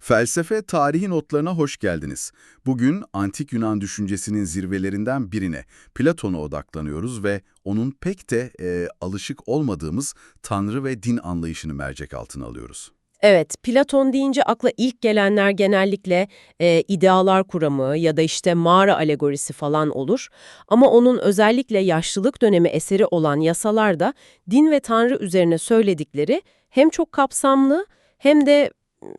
Felsefe tarihi notlarına hoş geldiniz. Bugün antik Yunan düşüncesinin zirvelerinden birine, Platon'a odaklanıyoruz ve onun pek de e, alışık olmadığımız tanrı ve din anlayışını mercek altına alıyoruz. Evet, Platon deyince akla ilk gelenler genellikle e, idealar kuramı ya da işte mağara alegorisi falan olur. Ama onun özellikle yaşlılık dönemi eseri olan yasalarda din ve tanrı üzerine söyledikleri hem çok kapsamlı hem de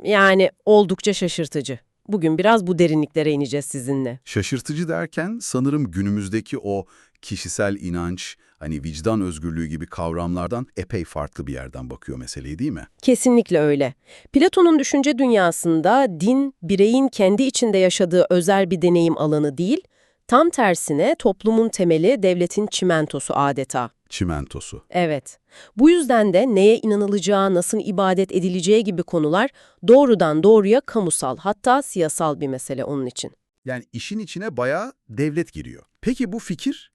yani oldukça şaşırtıcı. Bugün biraz bu derinliklere ineceğiz sizinle. Şaşırtıcı derken sanırım günümüzdeki o kişisel inanç, hani vicdan özgürlüğü gibi kavramlardan epey farklı bir yerden bakıyor meseleyi değil mi? Kesinlikle öyle. Platon'un düşünce dünyasında din, bireyin kendi içinde yaşadığı özel bir deneyim alanı değil, tam tersine toplumun temeli devletin çimentosu adeta. Çimentosu. Evet. Bu yüzden de neye inanılacağı, nasıl ibadet edileceği gibi konular doğrudan doğruya kamusal, hatta siyasal bir mesele onun için. Yani işin içine bayağı devlet giriyor. Peki bu fikir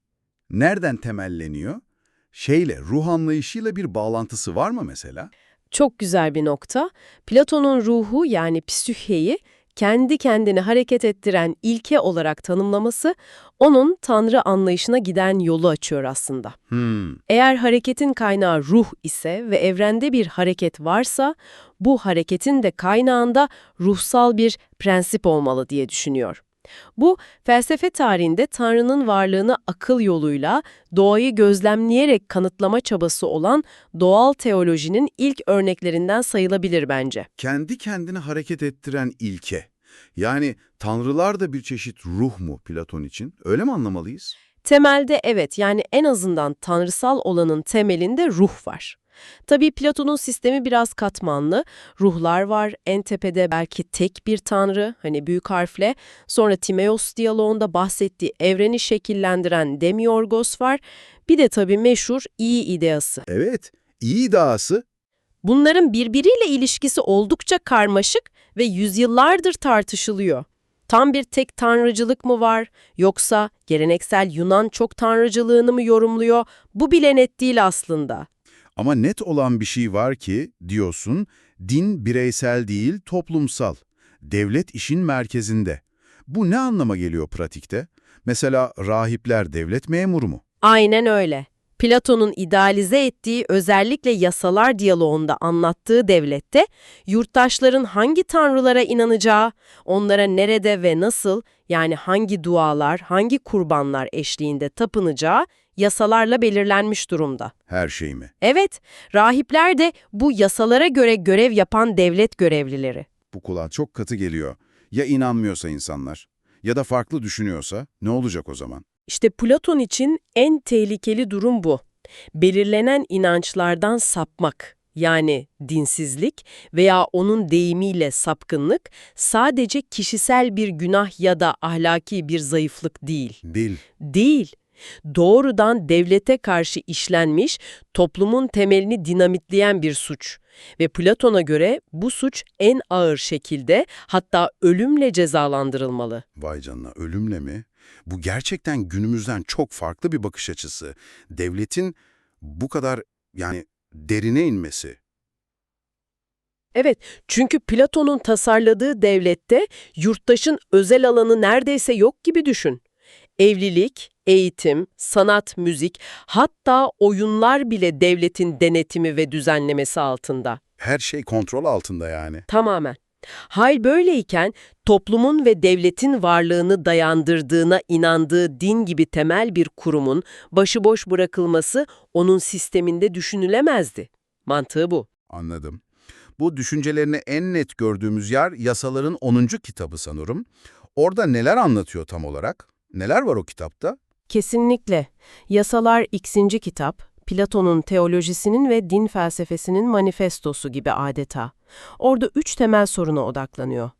nereden temelleniyor? Şeyle, ruh anlayışıyla bir bağlantısı var mı mesela? Çok güzel bir nokta. Platon'un ruhu yani psüheyi kendi kendini hareket ettiren ilke olarak tanımlaması onun tanrı anlayışına giden yolu açıyor aslında. Hmm, Eğer hareketin kaynağı ruh ise ve evrende bir hareket varsa bu hareketin de kaynağında ruhsal bir prensip olmalı diye düşünüyor. Bu felsefe tarihinde Tanrı'nın varlığını akıl yoluyla doğayı gözlemleyerek kanıtlama çabası olan doğal teolojinin ilk örneklerinden sayılabilir bence. kendi kendini hareket ettiren ilke. Yani tanrılar da bir çeşit ruh mu Platon için? Öyle mi anlamalıyız? Temelde evet yani en azından tanrısal olanın temelinde ruh var. Tabii Platon'un sistemi biraz katmanlı. Ruhlar var, en tepede belki tek bir tanrı, hani büyük harfle. Sonra Timeos diyaloğunda bahsettiği evreni şekillendiren Demiorgos var. Bir de tabii meşhur iyi ideası. Evet, iyi iddiası. Bunların birbiriyle ilişkisi oldukça karmaşık ve yüzyıllardır tartışılıyor. Tam bir tek tanrıcılık mı var yoksa geleneksel Yunan çok tanrıcılığını mı yorumluyor? Bu bile net değil aslında. Ama net olan bir şey var ki, diyorsun, din bireysel değil, toplumsal. Devlet işin merkezinde. Bu ne anlama geliyor pratikte? Mesela rahipler devlet memuru mu? Aynen öyle. Platon'un idealize ettiği özellikle yasalar diyaloğunda anlattığı devlette yurttaşların hangi tanrılara inanacağı, onlara nerede ve nasıl yani hangi dualar, hangi kurbanlar eşliğinde tapınacağı yasalarla belirlenmiş durumda. Her şey mi? Evet, rahipler de bu yasalara göre görev yapan devlet görevlileri. Bu kulağa çok katı geliyor. Ya inanmıyorsa insanlar? Ya da farklı düşünüyorsa ne olacak o zaman? İşte Platon için en tehlikeli durum bu. Belirlenen inançlardan sapmak, yani dinsizlik veya onun deyimiyle sapkınlık sadece kişisel bir günah ya da ahlaki bir zayıflık değil. Bil. Değil. Doğrudan devlete karşı işlenmiş, toplumun temelini dinamitleyen bir suç. Ve Platon'a göre bu suç en ağır şekilde hatta ölümle cezalandırılmalı. Vay canına ölümle mi? Bu gerçekten günümüzden çok farklı bir bakış açısı. Devletin bu kadar yani derine inmesi. Evet, çünkü Platon'un tasarladığı devlette yurttaşın özel alanı neredeyse yok gibi düşün. Evlilik, eğitim, sanat, müzik, hatta oyunlar bile devletin denetimi ve düzenlemesi altında. Her şey kontrol altında yani. Tamamen. Hal böyleyken toplumun ve devletin varlığını dayandırdığına inandığı din gibi temel bir kurumun başıboş bırakılması onun sisteminde düşünülemezdi. Mantığı bu. Anladım. Bu düşüncelerini en net gördüğümüz yer yasaların 10. kitabı sanırım. Orada neler anlatıyor tam olarak? Neler var o kitapta? Kesinlikle. Yasalar ikinci kitap, Platon'un teolojisinin ve din felsefesinin manifestosu gibi adeta. Orada üç temel soruna odaklanıyor.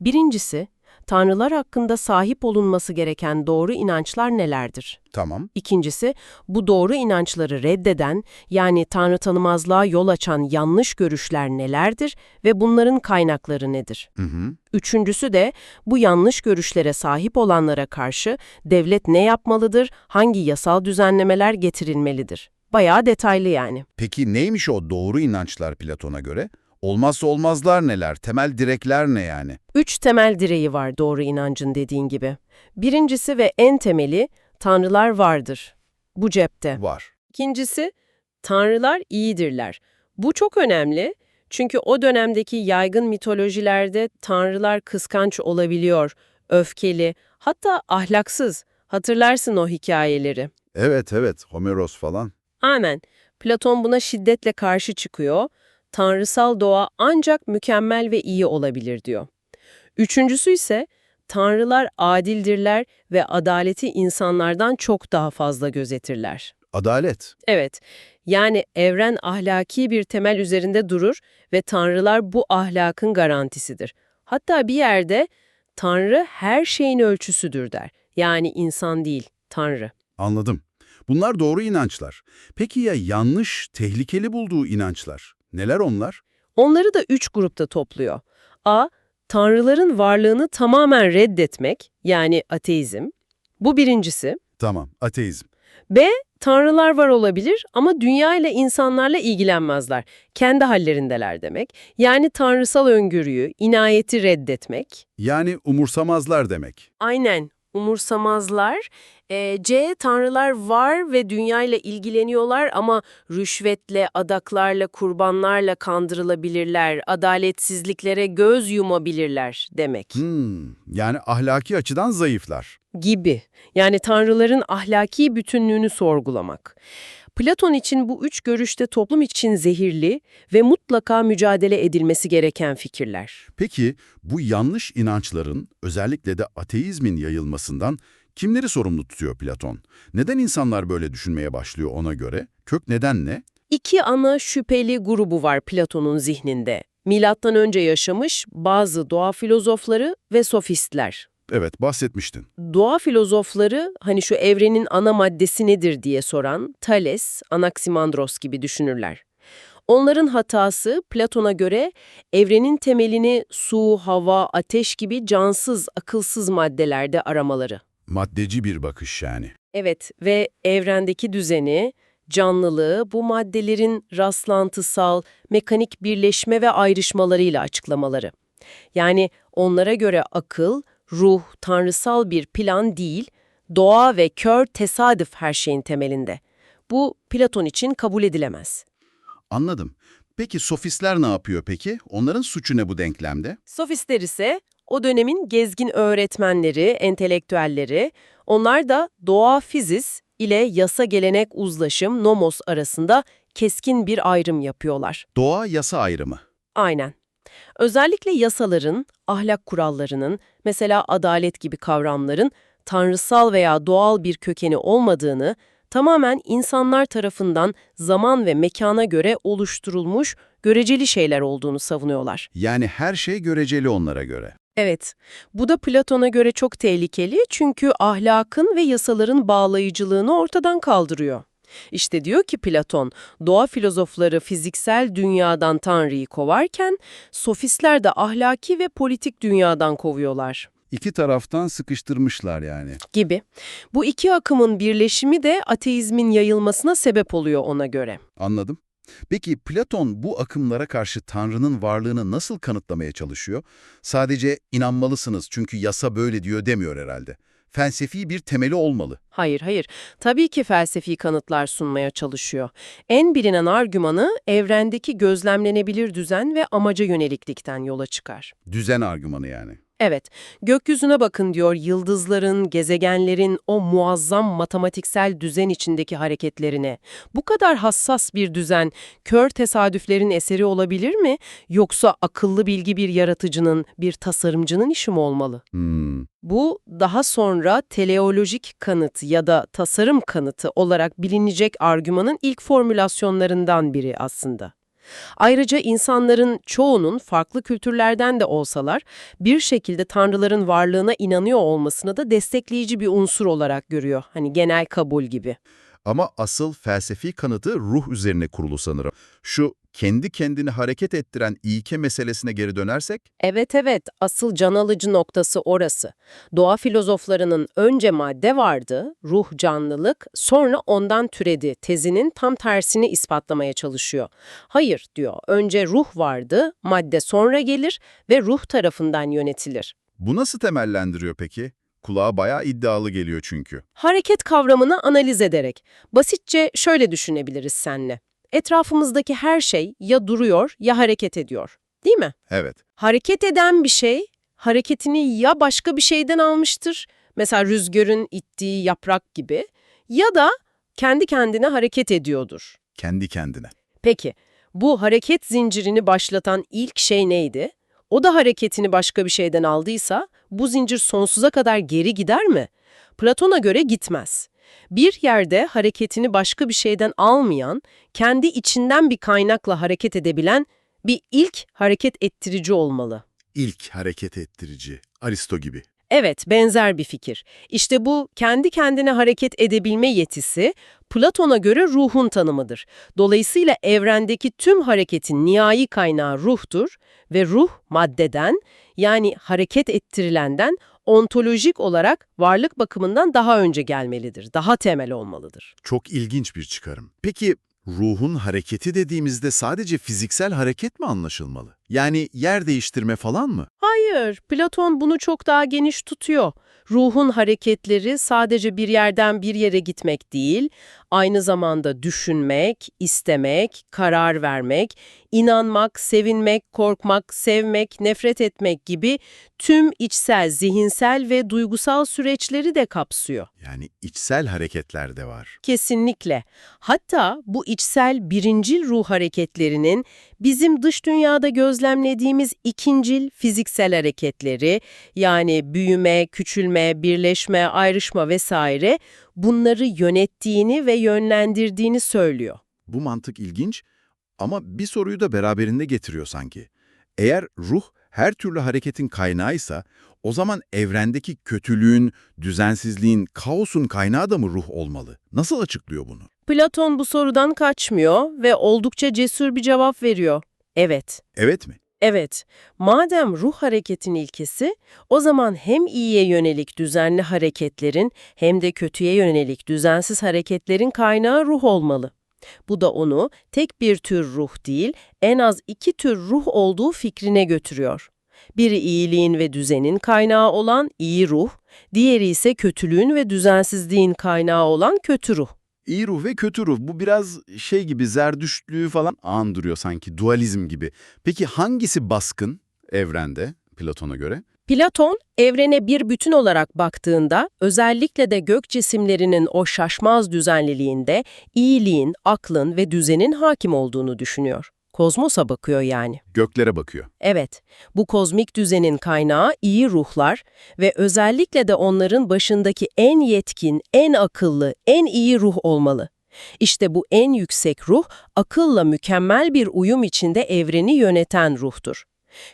Birincisi, tanrılar hakkında sahip olunması gereken doğru inançlar nelerdir? Tamam. İkincisi, bu doğru inançları reddeden, yani tanrı tanımazlığa yol açan yanlış görüşler nelerdir ve bunların kaynakları nedir? Hı hı. Üçüncüsü de bu yanlış görüşlere sahip olanlara karşı devlet ne yapmalıdır, hangi yasal düzenlemeler getirilmelidir? Bayağı detaylı yani. Peki neymiş o doğru inançlar Platon'a göre? Olmazsa olmazlar neler? Temel direkler ne yani? Üç temel direği var doğru inancın dediğin gibi. Birincisi ve en temeli tanrılar vardır. Bu cepte. Var. İkincisi, tanrılar iyidirler. Bu çok önemli çünkü o dönemdeki yaygın mitolojilerde tanrılar kıskanç olabiliyor, öfkeli, hatta ahlaksız. Hatırlarsın o hikayeleri. Evet evet Homeros falan. Aynen. Platon buna şiddetle karşı çıkıyor. Tanrısal doğa ancak mükemmel ve iyi olabilir diyor. Üçüncüsü ise tanrılar adildirler ve adaleti insanlardan çok daha fazla gözetirler. Adalet. Evet, yani evren ahlaki bir temel üzerinde durur ve tanrılar bu ahlakın garantisidir. Hatta bir yerde tanrı her şeyin ölçüsüdür der. Yani insan değil, tanrı. Anladım. Bunlar doğru inançlar. Peki ya yanlış, tehlikeli bulduğu inançlar? Neler onlar? Onları da üç grupta topluyor. A. Tanrıların varlığını tamamen reddetmek, yani ateizm. Bu birincisi. Tamam, ateizm. B. Tanrılar var olabilir ama dünya ile insanlarla ilgilenmezler. Kendi hallerindeler demek. Yani tanrısal öngörüyü, inayeti reddetmek. Yani umursamazlar demek. Aynen, umursamazlar. Ee, C. Tanrılar var ve dünya ile ilgileniyorlar ama rüşvetle, adaklarla, kurbanlarla kandırılabilirler, adaletsizliklere göz yumabilirler demek. Hmm, yani ahlaki açıdan zayıflar. Gibi. Yani tanrıların ahlaki bütünlüğünü sorgulamak. Platon için bu üç görüşte toplum için zehirli ve mutlaka mücadele edilmesi gereken fikirler. Peki bu yanlış inançların, özellikle de ateizmin yayılmasından kimleri sorumlu tutuyor Platon? Neden insanlar böyle düşünmeye başlıyor ona göre? Kök neden ne? İki ana şüpheli grubu var Platon'un zihninde. Milattan önce yaşamış bazı doğa filozofları ve sofistler. Evet, bahsetmiştin. Doğa filozofları hani şu evrenin ana maddesi nedir diye soran Thales, Anaximandros gibi düşünürler. Onların hatası Platon'a göre evrenin temelini su, hava, ateş gibi cansız, akılsız maddelerde aramaları. Maddeci bir bakış yani. Evet ve evrendeki düzeni, canlılığı bu maddelerin rastlantısal, mekanik birleşme ve ayrışmalarıyla açıklamaları. Yani onlara göre akıl, ruh, tanrısal bir plan değil, doğa ve kör tesadüf her şeyin temelinde. Bu Platon için kabul edilemez. Anladım. Peki sofistler ne yapıyor peki? Onların suçu ne bu denklemde? Sofistler ise o dönemin gezgin öğretmenleri, entelektüelleri, onlar da doğa fizis ile yasa gelenek uzlaşım nomos arasında keskin bir ayrım yapıyorlar. Doğa yasa ayrımı. Aynen. Özellikle yasaların, ahlak kurallarının, mesela adalet gibi kavramların tanrısal veya doğal bir kökeni olmadığını, tamamen insanlar tarafından zaman ve mekana göre oluşturulmuş göreceli şeyler olduğunu savunuyorlar. Yani her şey göreceli onlara göre. Evet, bu da Platon'a göre çok tehlikeli çünkü ahlakın ve yasaların bağlayıcılığını ortadan kaldırıyor. İşte diyor ki Platon, doğa filozofları fiziksel dünyadan Tanrı'yı kovarken, sofistler de ahlaki ve politik dünyadan kovuyorlar İki taraftan sıkıştırmışlar yani. gibi. Bu iki akımın birleşimi de ateizmin yayılmasına sebep oluyor ona göre. Anladım. Peki Platon bu akımlara karşı Tanrı'nın varlığını nasıl kanıtlamaya çalışıyor? Sadece inanmalısınız çünkü yasa böyle diyor demiyor herhalde. Felsefi bir temeli olmalı. Hayır, hayır. Tabii ki felsefi kanıtlar sunmaya çalışıyor. En bilinen argümanı evrendeki gözlemlenebilir düzen ve amaca yöneliklikten yola çıkar. Düzen argümanı yani. Evet, gökyüzüne bakın diyor yıldızların, gezegenlerin o muazzam matematiksel düzen içindeki hareketlerine. Bu kadar hassas bir düzen, kör tesadüflerin eseri olabilir mi? Yoksa akıllı bilgi bir yaratıcının, bir tasarımcının işi mi olmalı? Hmm. Bu daha sonra teleolojik kanıt ya da tasarım kanıtı olarak bilinecek argümanın ilk formülasyonlarından biri aslında. Ayrıca insanların çoğunun farklı kültürlerden de olsalar bir şekilde tanrıların varlığına inanıyor olmasını da destekleyici bir unsur olarak görüyor. Hani genel kabul gibi. Ama asıl felsefi kanıtı ruh üzerine kurulu sanırım. Şu kendi kendini hareket ettiren ilke meselesine geri dönersek, Evet evet, asıl can alıcı noktası orası. Doğa filozoflarının önce madde vardı, ruh canlılık, sonra ondan türedi tezinin tam tersini ispatlamaya çalışıyor. Hayır diyor, önce ruh vardı, madde sonra gelir ve ruh tarafından yönetilir. bu nasıl temellendiriyor peki? Kulağa bayağı iddialı geliyor çünkü. Hareket kavramını analiz ederek, basitçe şöyle düşünebiliriz senle. Etrafımızdaki her şey ya duruyor ya hareket ediyor, değil mi? Evet, Hareket eden bir şey, hareketini ya başka bir şeyden almıştır, mesela rüzgarın ittiği yaprak gibi, ya da kendi kendine hareket ediyordur. kendi kendine. Peki, bu hareket zincirini başlatan ilk şey neydi? O da hareketini başka bir şeyden aldıysa, bu zincir sonsuza kadar geri gider mi? Platon'a göre gitmez. Bir yerde hareketini başka bir şeyden almayan, kendi içinden bir kaynakla hareket edebilen bir ilk hareket ettirici olmalı. İlk hareket ettirici, Aristo gibi. Evet, benzer bir fikir. İşte bu kendi kendine hareket edebilme yetisi Platon'a göre ruhun tanımıdır. Dolayısıyla evrendeki tüm hareketin nihai kaynağı ruhtur ve ruh maddeden yani hareket ettirilenden ontolojik olarak varlık bakımından daha önce gelmelidir, daha temel olmalıdır. Çok ilginç bir çıkarım. Peki ruhun hareketi dediğimizde sadece fiziksel hareket mi anlaşılmalı? Yani yer değiştirme falan mı? Hayır, Platon bunu çok daha geniş tutuyor. Ruhun hareketleri sadece bir yerden bir yere gitmek değil, aynı zamanda düşünmek, istemek, karar vermek, inanmak, sevinmek, korkmak, sevmek, nefret etmek gibi tüm içsel, zihinsel ve duygusal süreçleri de kapsıyor. Yani içsel hareketler de var. Kesinlikle. Hatta bu içsel birincil ruh hareketlerinin bizim dış dünyada gözlemlediğimiz ikincil fiziksel hareketleri yani büyüme, küçülme, birleşme, ayrışma vesaire bunları yönettiğini ve yönlendirdiğini söylüyor. Bu mantık ilginç ama bir soruyu da beraberinde getiriyor sanki. Eğer ruh her türlü hareketin kaynağıysa, o zaman evrendeki kötülüğün, düzensizliğin, kaosun kaynağı da mı ruh olmalı? Nasıl açıklıyor bunu? Platon bu sorudan kaçmıyor ve oldukça cesur bir cevap veriyor. Evet. Evet mi? Evet, madem ruh hareketin ilkesi, o zaman hem iyiye yönelik düzenli hareketlerin hem de kötüye yönelik düzensiz hareketlerin kaynağı ruh olmalı. Bu da onu tek bir tür ruh değil, en az iki tür ruh olduğu fikrine götürüyor. Biri iyiliğin ve düzenin kaynağı olan iyi ruh, diğeri ise kötülüğün ve düzensizliğin kaynağı olan kötü ruh. İyi ruh ve kötü ruh. Bu biraz şey gibi zerdüştlüğü falan andırıyor sanki, dualizm gibi. Peki hangisi baskın evrende Platon'a göre? Platon, evrene bir bütün olarak baktığında, özellikle de gök cisimlerinin o şaşmaz düzenliliğinde iyiliğin, aklın ve düzenin hakim olduğunu düşünüyor. Kozmosa bakıyor yani. Göklere bakıyor. Evet, bu kozmik düzenin kaynağı iyi ruhlar ve özellikle de onların başındaki en yetkin, en akıllı, en iyi ruh olmalı. İşte bu en yüksek ruh, akılla mükemmel bir uyum içinde evreni yöneten ruhtur.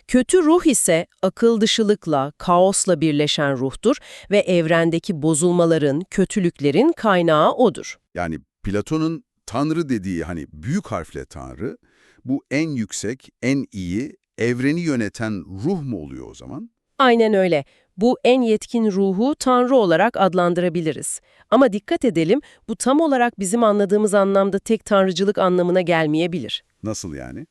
Kötü ruh ise akıl dışılıkla, kaosla birleşen ruhtur ve evrendeki bozulmaların, kötülüklerin kaynağı odur. Yani Platon'un Tanrı dediği hani büyük harfle Tanrı, bu en yüksek, en iyi, evreni yöneten ruh mu oluyor o zaman? Aynen öyle. Bu en yetkin ruhu Tanrı olarak adlandırabiliriz. Ama dikkat edelim, bu tam olarak bizim anladığımız anlamda tek tanrıcılık anlamına gelmeyebilir. Nasıl yani?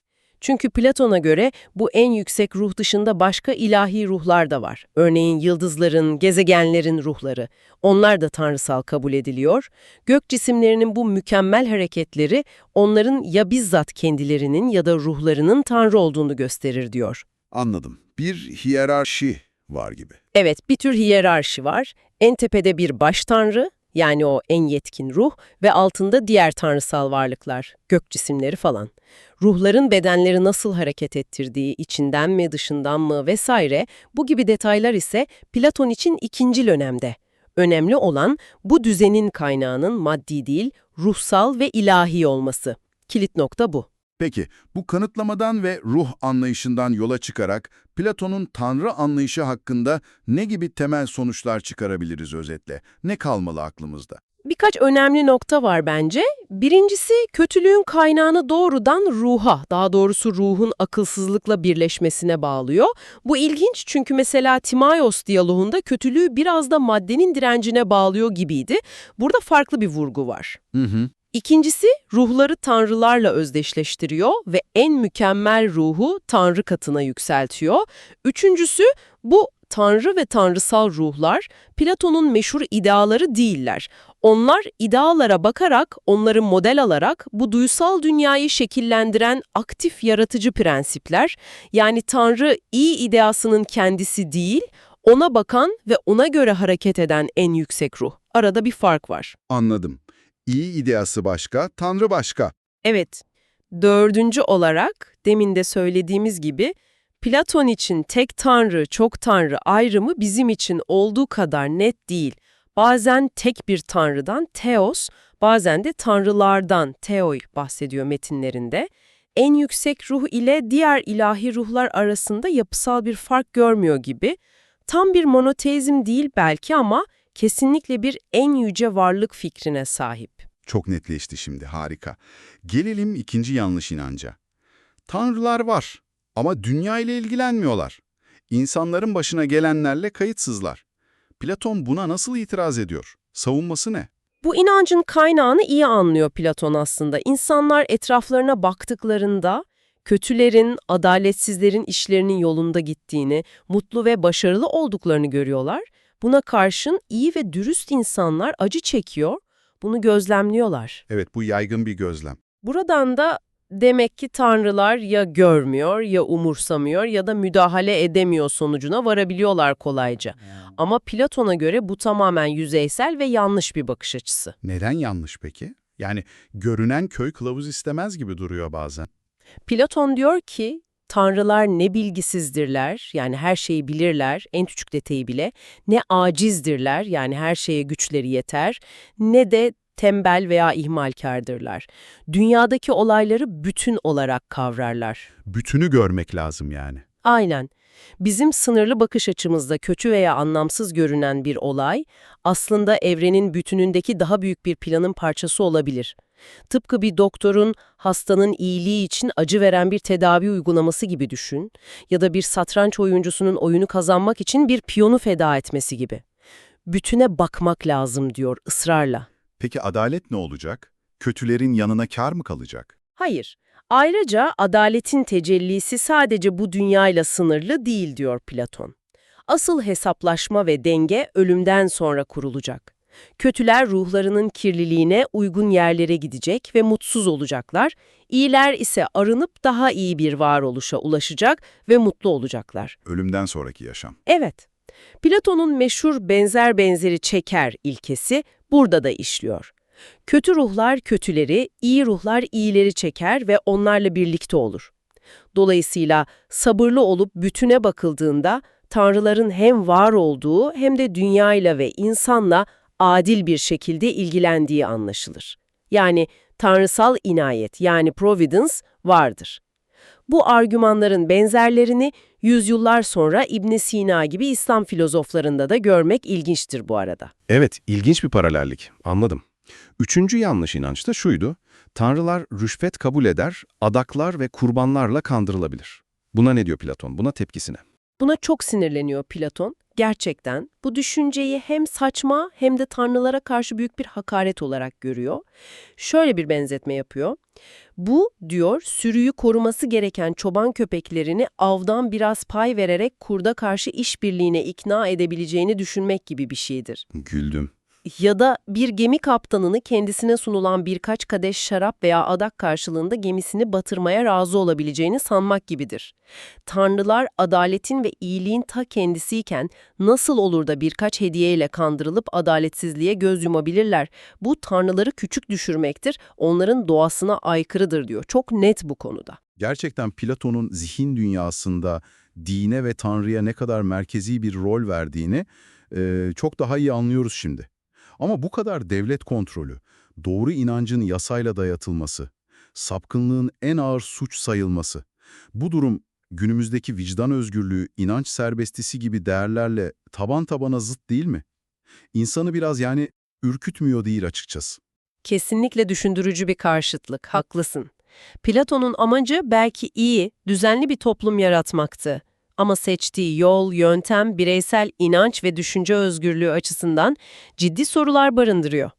Çünkü Platon'a göre bu en yüksek ruh dışında başka ilahi ruhlar da var. Örneğin yıldızların, gezegenlerin ruhları. Onlar da tanrısal kabul ediliyor. Gök cisimlerinin bu mükemmel hareketleri onların ya bizzat kendilerinin ya da ruhlarının tanrı olduğunu gösterir diyor. Anladım. Bir hiyerarşi var gibi. Evet, bir tür hiyerarşi var. En tepede bir baş tanrı, yani o en yetkin ruh ve altında diğer tanrısal varlıklar, gök cisimleri falan. Ruhların bedenleri nasıl hareket ettirdiği, içinden mi dışından mı vesaire bu gibi detaylar ise Platon için ikincil önemde. Önemli olan bu düzenin kaynağının maddi değil, ruhsal ve ilahi olması. Kilit nokta bu. Peki, bu kanıtlamadan ve ruh anlayışından yola çıkarak Platon'un Tanrı anlayışı hakkında ne gibi temel sonuçlar çıkarabiliriz özetle? Ne kalmalı aklımızda? birkaç önemli nokta var bence. Birincisi kötülüğün kaynağını doğrudan ruha, daha doğrusu ruhun akılsızlıkla birleşmesine bağlıyor. Bu ilginç çünkü mesela Timaios diyaloğunda kötülüğü biraz da maddenin direncine bağlıyor gibiydi. Burada farklı bir vurgu var. Hı hı. İkincisi ruhları tanrılarla özdeşleştiriyor ve en mükemmel ruhu tanrı katına yükseltiyor. Üçüncüsü bu tanrı ve tanrısal ruhlar Platon'un meşhur ideaları değiller. Onlar idealara bakarak, onları model alarak bu duysal dünyayı şekillendiren aktif yaratıcı prensipler, yani tanrı iyi ideasının kendisi değil, ona bakan ve ona göre hareket eden en yüksek ruh. Arada bir fark var. Anladım. İyi ideası başka, Tanrı başka. Evet, dördüncü olarak demin de söylediğimiz gibi Platon için tek tanrı, çok tanrı ayrımı bizim için olduğu kadar net değil. Bazen tek bir tanrıdan Theos, bazen de tanrılardan Theoi bahsediyor metinlerinde. En yüksek ruh ile diğer ilahi ruhlar arasında yapısal bir fark görmüyor gibi. Tam bir monoteizm değil belki ama kesinlikle bir en yüce varlık fikrine sahip. Çok netleşti şimdi, harika. Gelelim ikinci yanlış inanca. Tanrılar var ama dünya ile ilgilenmiyorlar. İnsanların başına gelenlerle kayıtsızlar. Platon buna nasıl itiraz ediyor? Savunması ne? Bu inancın kaynağını iyi anlıyor Platon aslında. İnsanlar etraflarına baktıklarında kötülerin, adaletsizlerin işlerinin yolunda gittiğini, mutlu ve başarılı olduklarını görüyorlar. Buna karşın iyi ve dürüst insanlar acı çekiyor, bunu gözlemliyorlar. Evet, bu yaygın bir gözlem. Buradan da demek ki tanrılar ya görmüyor ya umursamıyor ya da müdahale edemiyor sonucuna varabiliyorlar kolayca. Ama Platon'a göre bu tamamen yüzeysel ve yanlış bir bakış açısı. Neden yanlış peki? Yani görünen köy kılavuz istemez gibi duruyor bazen. Platon diyor ki, tanrılar ne bilgisizdirler, yani her şeyi bilirler, en küçük detayı bile, ne acizdirler, yani her şeye güçleri yeter, ne de tembel veya ihmalkardırlar. Dünyadaki olayları bütün olarak kavrarlar. Bütünü görmek lazım yani. Aynen. Bizim sınırlı bakış açımızda kötü veya anlamsız görünen bir olay, aslında evrenin bütünündeki daha büyük bir planın parçası olabilir. Tıpkı bir doktorun hastanın iyiliği için acı veren bir tedavi uygulaması gibi düşün ya da bir satranç oyuncusunun oyunu kazanmak için bir piyonu feda etmesi gibi. Bütüne bakmak lazım diyor ısrarla. Peki adalet ne olacak? Kötülerin yanına kar mı kalacak? Hayır. Ayrıca adaletin tecellisi sadece bu dünyayla sınırlı değil diyor Platon. Asıl hesaplaşma ve denge ölümden sonra kurulacak. Kötüler ruhlarının kirliliğine uygun yerlere gidecek ve mutsuz olacaklar. İyiler ise arınıp daha iyi bir varoluşa ulaşacak ve mutlu olacaklar. Ölümden sonraki yaşam. Evet, Platon'un meşhur benzer benzeri çeker ilkesi burada da işliyor. Kötü ruhlar kötüleri, iyi ruhlar iyileri çeker ve onlarla birlikte olur. Dolayısıyla sabırlı olup bütüne bakıldığında tanrıların hem var olduğu hem de dünyayla ve insanla adil bir şekilde ilgilendiği anlaşılır. Yani tanrısal inayet yani providence vardır. Bu argümanların benzerlerini yüzyıllar sonra İbn Sina gibi İslam filozoflarında da görmek ilginçtir bu arada. Evet, ilginç bir paralellik. Anladım. Üçüncü yanlış inanç da şuydu. Tanrılar rüşvet kabul eder, adaklar ve kurbanlarla kandırılabilir. Buna ne diyor Platon? Buna tepkisine. Buna çok sinirleniyor Platon. Gerçekten bu düşünceyi hem saçma hem de tanrılara karşı büyük bir hakaret olarak görüyor. Şöyle bir benzetme yapıyor. Bu, diyor, sürüyü koruması gereken çoban köpeklerini avdan biraz pay vererek kurda karşı işbirliğine ikna edebileceğini düşünmek gibi bir şeydir. Güldüm. Ya da bir gemi kaptanını kendisine sunulan birkaç kadeh şarap veya adak karşılığında gemisini batırmaya razı olabileceğini sanmak gibidir. Tanrılar adaletin ve iyiliğin ta kendisiyken nasıl olur da birkaç hediyeyle kandırılıp adaletsizliğe göz yumabilirler? Bu tanrıları küçük düşürmektir, onların doğasına aykırıdır diyor. Çok net bu konuda. Gerçekten Platon'un zihin dünyasında dine ve Tanrı'ya ne kadar merkezi bir rol verdiğini e, çok daha iyi anlıyoruz şimdi. Ama bu kadar devlet kontrolü, doğru inancın yasayla dayatılması, sapkınlığın en ağır suç sayılması, bu durum günümüzdeki vicdan özgürlüğü, inanç serbestisi gibi değerlerle taban tabana zıt değil mi? İnsanı biraz yani ürkütmüyor değil açıkçası. Kesinlikle düşündürücü bir karşıtlık, haklısın. Platon'un amacı belki iyi, düzenli bir toplum yaratmaktı. Ama seçtiği yol, yöntem, bireysel inanç ve düşünce özgürlüğü açısından ciddi sorular barındırıyor.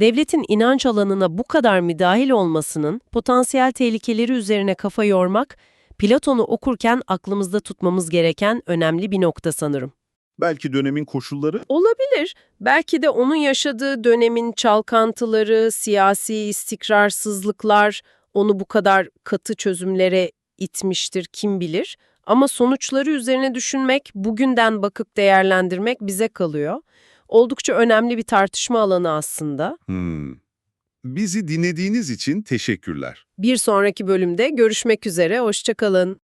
Devletin inanç alanına bu kadar müdahil olmasının potansiyel tehlikeleri üzerine kafa yormak, Platon'u okurken aklımızda tutmamız gereken önemli bir nokta sanırım. Belki dönemin koşulları Olabilir. Belki de onun yaşadığı dönemin çalkantıları, siyasi istikrarsızlıklar onu bu kadar katı çözümlere itmiştir kim bilir. Ama sonuçları üzerine düşünmek, bugünden bakıp değerlendirmek bize kalıyor. Oldukça önemli bir tartışma alanı aslında. Hmm. Bizi dinlediğiniz için teşekkürler. Bir sonraki bölümde görüşmek üzere, hoşçakalın.